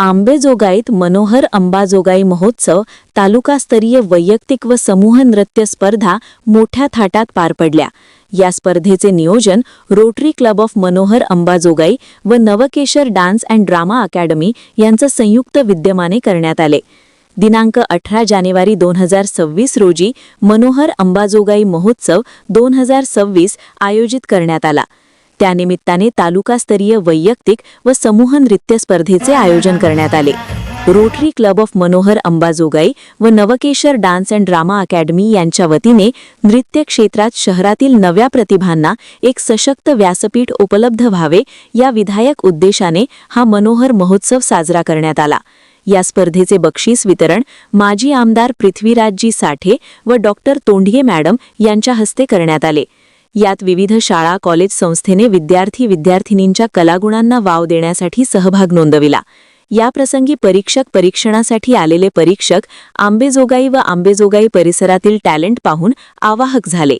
आंबेजोगाईत मनोहर अंबाजोगाई महोत्सव तालुकास्तरीय वैयक्तिक व समूह नृत्य स्पर्धा मोठ्या थाटात पार पडल्या. या स्पर्धेचे नियोजन Rotary club of Manohar Ambajogai व Navkeshar dance and drama academy यांचं संयुक्त विद्यमाने करण्यात आले. दिनांक अठरा जानेवारी दोन हजार सव्वीस रोजी मनोहर अंबाजोगाई महोत्सव दोन हजार सव्वीस आयोजित करण्यात आला. त्यानिमित्ताने तालुकास्तरीय वैयक्तिक व समूह नृत्य स्पर्धेचे आयोजन करण्यात आले. Rotary club of Manohar Ambajogai व Navkeshar dance and drama academy यांच्या वतीने नृत्य क्षेत्रात शहरातील नव्या प्रतिभांना एक सशक्त व्यासपीठ उपलब्ध व्हावे या विधायक उद्देशाने हा मनोहर महोत्सव साजरा करण्यात आला. या स्पर्धेचे बक्षीस वितरण माजी आमदार पृथ्वीराजजी साठे व डॉक्टर तोंढिये मॅडम यांच्या हस्ते करण्यात आले. यात विविध शाळा कॉलेज संस्थेने विद्यार्थी विद्यार्थिनींच्या कलागुणांना वाव देण्यासाठी सहभाग नोंदविला. याप्रसंगी परीक्षक परीक्षणासाठी आलेले परीक्षक आंबेजोगाई व आंबेजोगाई परिसरातील टॅलेंट पाहून आवाहक झाले.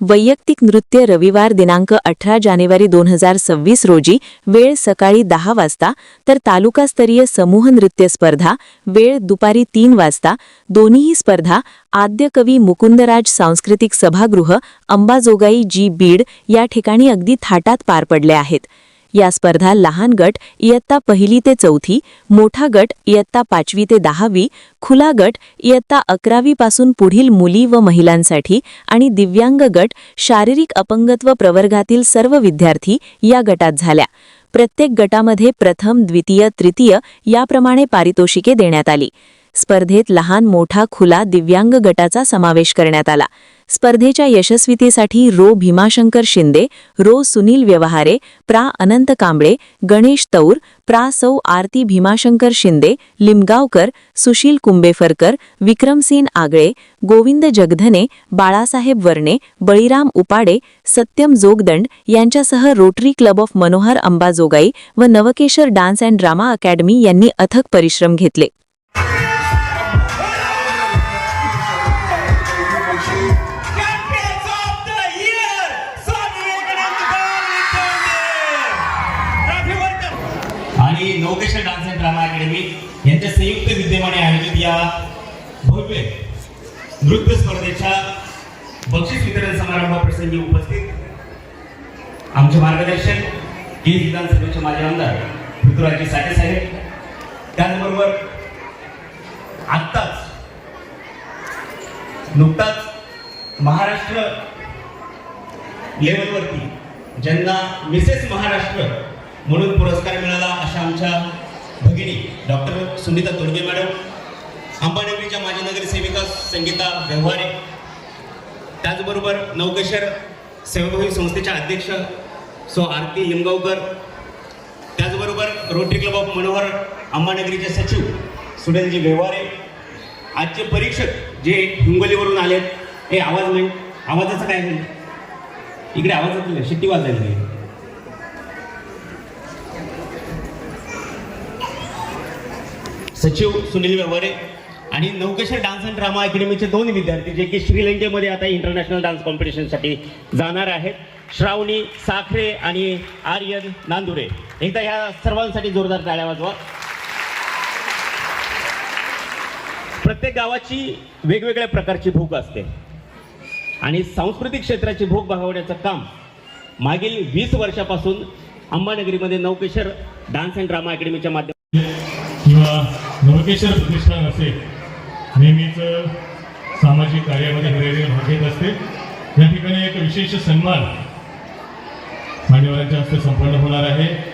वैयक्तिक नृत्य रविवार दिनांक अठरा जानेवारी दोन हजार सव्वीस रोजी वेळ सकाळी दहा वाजता तर तालुकास्तरीय समूह नृत्य स्पर्धा वेळ दुपारी तीन वाजता. दोन्हीही स्पर्धा आद्य कवी मुकुंदराज सांस्कृतिक सभागृह अंबाजोगाई जी बीड या ठिकाणी अगदी थाटात पार पडल्या आहेत. या स्पर्धा लहान गट इयत्ता पहिली ते चौथी मोठा गट इयत्ता पाचवी ते दहावी खुला गट इयत्ता अकरावीपासून पुढील मुली व महिलांसाठी आणि दिव्यांग गट शारीरिक अपंगत्व प्रवर्गातील सर्व विद्यार्थी या गटात झाल्या. प्रत्येक गटामध्ये प्रथम द्वितीय तृतीय याप्रमाणे पारितोषिके देण्यात आली. स्पर्धेत लहान मोठा खुला दिव्यांग गटाचा समावेश करण्यात आला. स्पर्धेच्या यशस्वीतेसाठी रो भीमाशंकर शिंदे रो सुनील व्यवहारे प्रा अनंत कांबळे गणेश तौर प्रा सौ आरती भीमाशंकर शिंदे लिमगावकर सुशील कुंबेफरकर विक्रमसेन आगळे गोविंद जगधने बाळासाहेब वर्णे बळीराम उपाडे सत्यम जोगदंड यांच्यासह Rotary club of Manohar Ambajogai व Navkeshar dance and drama academy यांनी अथक परिश्रम घेतले. आणि डान्स अँड ड्रामा अकॅडमी यांच्या संयुक्त विद्यमाने आयोजित या भव्य नृत्य स्पर्धेच्या बक्षीस वितरण समारंभाप्रसंगी उपस्थित आमचे मार्गदर्शन केज विधानसभेचे माजी आमदार पृथ्वीराजी साठे साहेब. त्याचबरोबर आत्ताच नुकताच महाराष्ट्र लेवलवरती ज्यांना मिसेस महाराष्ट्र म्हणून पुरस्कार मिळाला अशा आमच्या भगिनी डॉक्टर सुनीता तोडगे मॅडम अंबानगरीच्या माजी नगरसेविका संगीता व्यवहारे त्याचबरोबर नवकेश्वर सेवाभावी संस्थेच्या अध्यक्ष सो आरती लिमगावकर त्याचबरोबर रोटरी क्लब ऑफ मनोहर अंबानगरीचे सचिव सुनीलजी व्यवहारे आजचे परीक्षक जे हिंगोलीवरून आलेत हे आवाज नाही आवाजाचं काय नाही. इकडे आवाज नाही शिट्टी वाजायला नाही सचिव सुनील व्यवहारे आणि नौकेश्वर डान्स अँड ड्रामा अकॅडमीचे दोन विद्यार्थी जे की श्रीलंकेमध्ये आता इंटरनॅशनल डान्स कॉम्पिटिशनसाठी जाणार आहेत. श्रावणी साखरे आणि आर्यन नांदुरे. एकदा ह्या सर्वांसाठी जोरदार टाळ्या वाजवा. प्रत्येक गावाची वेगवेगळ्या प्रकारची भूक असते. आणि सांस्कृतिक क्षेत्राची भूक भागवण्याचं काम मागील वीस वर्षापासून अंबानगरीमध्ये नौकेश्वर डान्स अँड ड्रामा अकॅडमीच्या माध्यमातून नवकेश्वर प्रतिष्ठान असेल नेहमीच सामाजिक कार्यामध्ये हिरेरे भाग घेत असते. या ठिकाणी एक विशेष सन्मान मान्यवरांच्या हस्ते संपन्न होणार आहे.